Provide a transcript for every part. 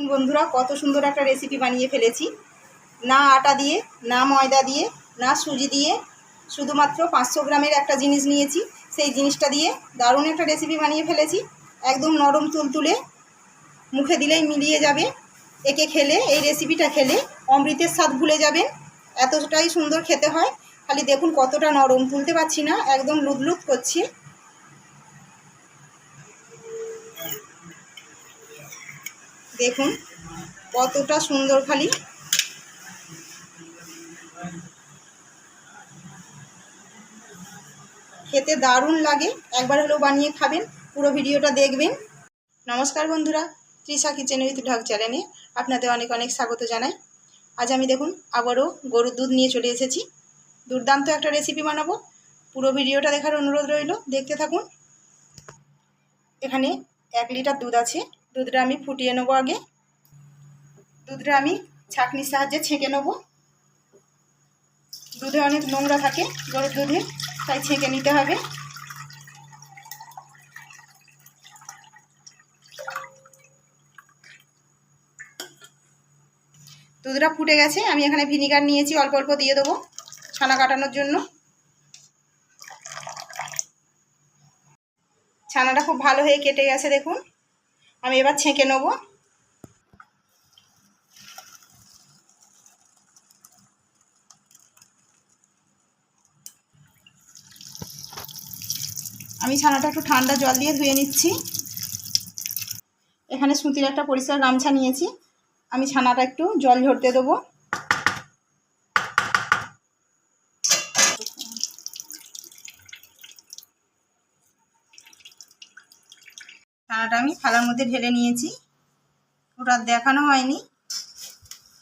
দেখুন বন্ধুরা, কত সুন্দর একটা রেসিপি বানিয়ে ফেলেছি। না আটা দিয়ে, না ময়দা দিয়ে, না সুজি দিয়ে, শুধুমাত্র পাঁচশো গ্রামের একটা জিনিস নিয়েছি। সেই জিনিসটা দিয়ে দারুণ একটা রেসিপি বানিয়ে ফেলেছি। একদম নরম তুলতুলে, মুখে দিলেই মিলিয়ে যাবে। একে খেলে, এই রেসিপিটা খেলে অমৃতের স্বাদ ভুলে যাবেন। এতটাই সুন্দর খেতে হয়। খালি দেখুন কতটা নরম, তুলতে পারছি না। একদম লুদলুদ করছি। দেখুন, কতটা সুন্দর খালি। খেতে দারুণ লাগে, একবার হলেও বানিয়ে খাবেন, পুরো ভিডিওটা দেখবেন। নমস্কার বন্ধুরা, তৃষা কিচেন উইথ ঢাক চ্যানেলে আপনাদের অনেক অনেক স্বাগত জানাই। আজ আমি দেখুন, আবারও গরুর দুধ নিয়ে চলে এসেছি। দুর্দান্ত একটা রেসিপি বানাবো। পুরো ভিডিওটা দেখার অনুরোধ রইল, দেখতে থাকুন। এখানে এক লিটার দুধ আছে। দুধটা আমি ফুটিয়ে নেব আগে। দুধটা আমি ছাঁকনির সাহায্যে ছেঁকে নেব। দুধে অনেক নোংরা থাকে, গরুর দুধে, তাই ছেঁকে নিতে হবে। দুধটা ফুটে গেছে, আমি এখানে ভিনিগার নিয়েছি, অল্প অল্প দিয়ে দেবো ছানা কাটানোর জন্য। ছানাটা খুব ভালো হয়ে কেটে গেছে, দেখুন। আমি এবার ছেঁকে নেব। আমি ছানাটা একটু ঠান্ডা জল দিয়ে ধুয়ে নিচ্ছি। এখানে সুতির একটা পরিষ্কার গামছা নিয়েছি। আমি ছানাটা একটু জল ঝরতে দেবো। ছানাটা আমি থালার মধ্যে ঢেলে নিয়েছি। ওটা দেখানো হয়নি।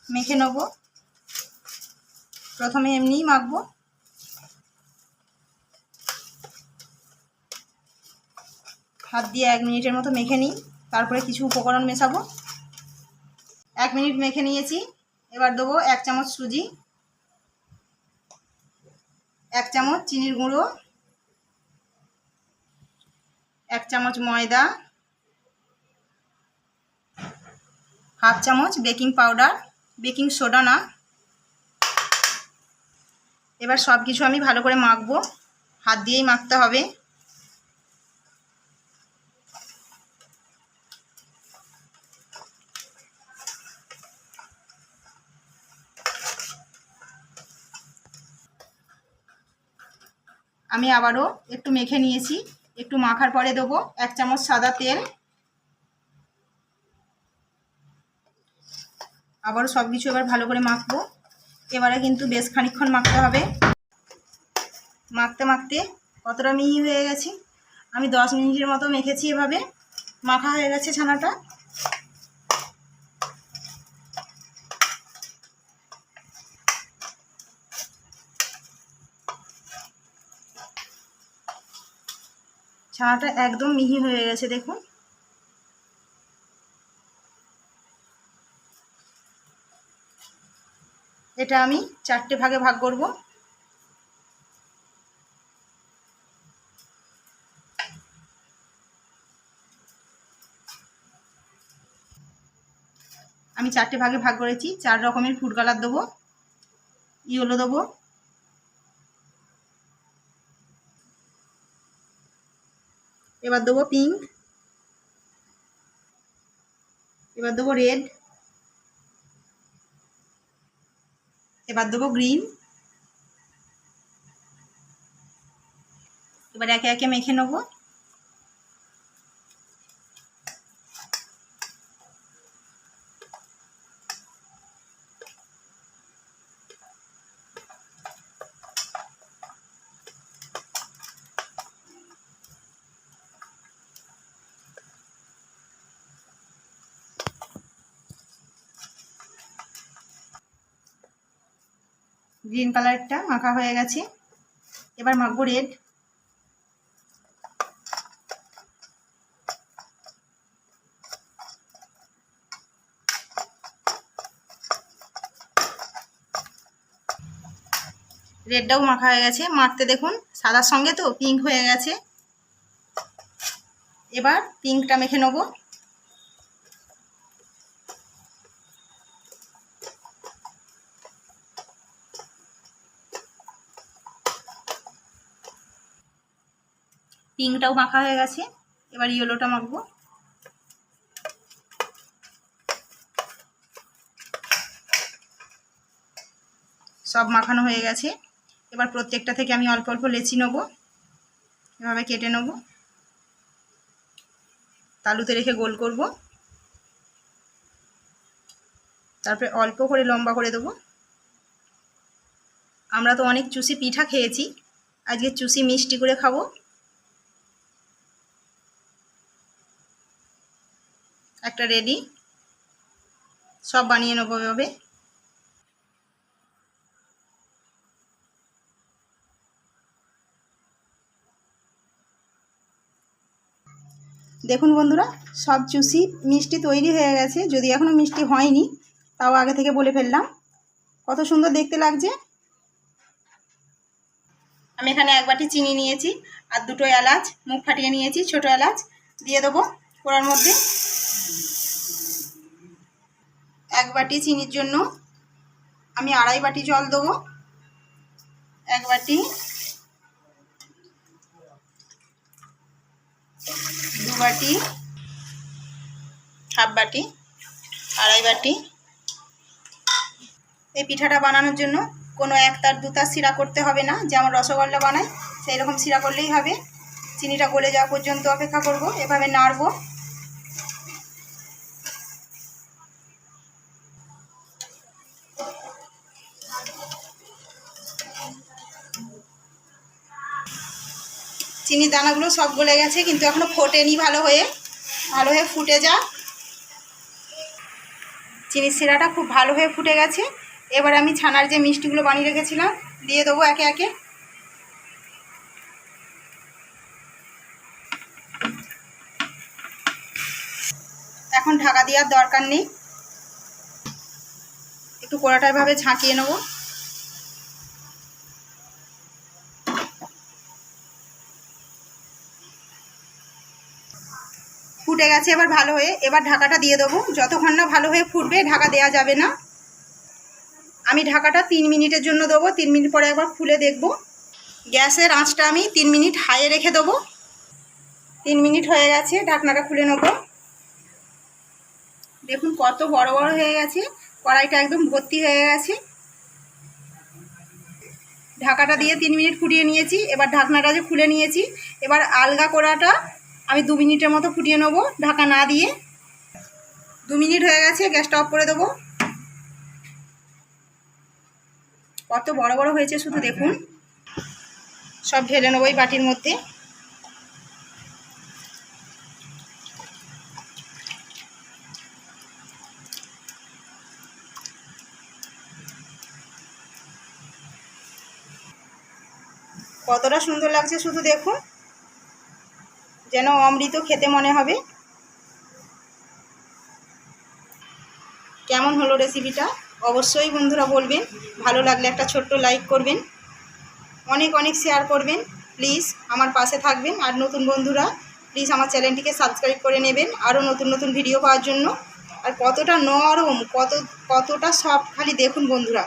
মেখে নেব। প্রথমে এমনিই মাখবো। হাত দিয়ে এক মিনিটের মতো মেখে নিই। তারপরে কিছু উপকরণ মেশাবো। এক মিনিট মেখে নিয়েছি। এবার দেবো এক চামচ সুজি, এক চামচ চিনির গুঁড়ো, এক চামচ ময়দা হাফ চামচ বেকিং পাউডার, বেকিং সোডা না। এবার সব কিছু আমি ভালো করে মাখবো। হাত দিয়েই মাখতে হবে। আমি আবারও একটু মেখে নিয়েছি। একটু মাখার পরে দেবো এক চামচ সাদা তেল। আবারও সব কিছু এবার ভালো করে মাখবো। এবারে কিন্তু বেশ খানিক্ষণ মাখতে হবে। মাখতে মাখতে কতটা মিহি হয়ে গেছি? আমি দশ মিনিটের মতো মেখেছি এভাবে। মাখা হয়ে গেছে ছানাটা। ছানাটা একদম মিহি হয়ে গেছে, দেখুন। এটা আমি চারটে ভাগে ভাগ করব। আমি চারটে ভাগে ভাগ করেছি। চার রকমের ফুড কালার দেবো। ইয়েলো দেবো। এবার দেবো পিঙ্ক এবার দেবো রেড এবার দেবো গ্রিন এবার একে একে মেখে নেব। গ্রিন কালারটা মাখা হয়ে গেছে। এবার মাখবো রেড। রেডটাও মাখা হয়ে গেছে। মাখতে দেখুন, সাদার সঙ্গে তো পিঙ্ক হয়ে গেছে। এবার পিঙ্কটা মেখে নেব। পিঙ্কটাও মাখা হয়ে গেছে। এবার ইয়েলোটা মাখবো। সব মাখানো হয়ে গেছে। এবার প্রত্যেকটা থেকে আমি অল্প অল্প লেচি নেব। এভাবে কেটে নেব। তালুতে রেখে গোল করব। তারপরে অল্প করে লম্বা করে দেবো। আমরা তো অনেক চুষি পিঠা খেয়েছি। আজকে চুষি মিষ্টি করে খাব। একটা রেডি সব বানিয়ে নেব এভাবে। দেখুন বন্ধুরা, সব চুষি মিষ্টি তৈরি হয়ে গেছে। যদি এখনও মিষ্টি হয়নি, তাও আগে থেকে বলে ফেললাম। কত সুন্দর দেখতে লাগছে। আমি এখানে এক বাটি চিনি নিয়েছি, আর দুটো এলাচ, মুখ ফাটিয়ে নিয়েছি, ছোট এলাচ দিয়ে দেবো কড়ার মধ্যে। এক বাটি চিনির জন্য আমি আড়াই বাটি জল দেবো। এক বাটি দু বাটি, হাফ বাটি, আড়াই বাটি। এই পিঠাটা বানানোর জন্য কোনো এক তার, দু তার শিরা করতে হবে না যেমন রসগোল্লা বানাই সেই রকম শিরা করলেই হবে। চিনিটা গলে যাওয়া পর্যন্ত অপেক্ষা করব, এভাবে নাড়ব। চিনির দানাগুলো সব গলে গেছে, কিন্তু এখনও ফোটেনি ভালো হয়ে। ভালো হয়ে ফুটে যা চিনির শিরাটা খুব ভালো হয়ে ফুটে গেছে। এবার আমি ছানার যে মিষ্টিগুলো বানিয়ে রেখেছিলাম, দিয়ে দেবো একে একে। এখন ঢাকা দেওয়ার দরকার নেই। একটু কড়াটা এভাবে ঝাঁকিয়ে নেব। ফুটে গেছে এবার ভালো হয়ে, এবার ঢাকাটা দিয়ে দেবো। যতক্ষণ না ভালো হয়ে ফুটবে, ঢাকা দেওয়া যাবে না। আমি ঢাকাটা তিন মিনিটের জন্য দেবো, তিন মিনিট পরে একবার খুলে দেখব। গ্যাসের আঁচটা আমি তিন মিনিট হাইয়ে রেখে দেবো। তিন মিনিট হয়ে গেছে, ঢাকনাটা খুলে নেব। দেখুন কত বড় বড় হয়ে গেছে, কড়াইটা একদম ভর্তি হয়ে গেছে। ঢাকাটা দিয়ে তিন মিনিট ফুটিয়ে নিয়েছি, এবার ঢাকনাটা যে খুলে নিয়েছি, এবার আলগা কড়াটা আমি দু মিনিটের মতো ফুটিয়ে নেব, ঢাকা না দিয়ে। দু মিনিট হয়ে গেছে, গ্যাসটা অফ করে দেবো। কত বড় বড় হয়েছে শুধু দেখুন। সব ঢেলে নেব এই বাটির মধ্যে। কতটা সুন্দর লাগছে শুধু দেখুন। যেন অমৃত খেতে মনে হবে। কেমন হলো রেসিপিটা অবশ্যই বন্ধুরা বলবেন। ভালো লাগলে একটা ছোট্ট লাইক করবেন। অনেক অনেক শেয়ার করবেন। প্লিজ আমার পাশে থাকবেন। আর নতুন বন্ধুরা প্লিজ আমার চ্যানেলটিকে সাবস্ক্রাইব করে নেবেন। আরও নতুন নতুন ভিডিও পাওয়ার জন্য। আর কতটা নরম, কত, কতটা সফট খালি দেখুন বন্ধুরা।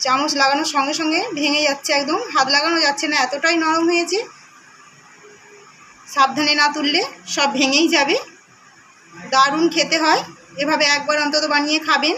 চামচ লাগানোর সঙ্গে সঙ্গে ভেঙে যাচ্ছে একদম। হাত লাগানো যাচ্ছে না, এতটাই নরম হয়েছে। সাবধানে না তুললে সব ভেঙেই যাবে। দারুণ খেতে হয়। এভাবে একবার অন্তত বানিয়ে খাবেন।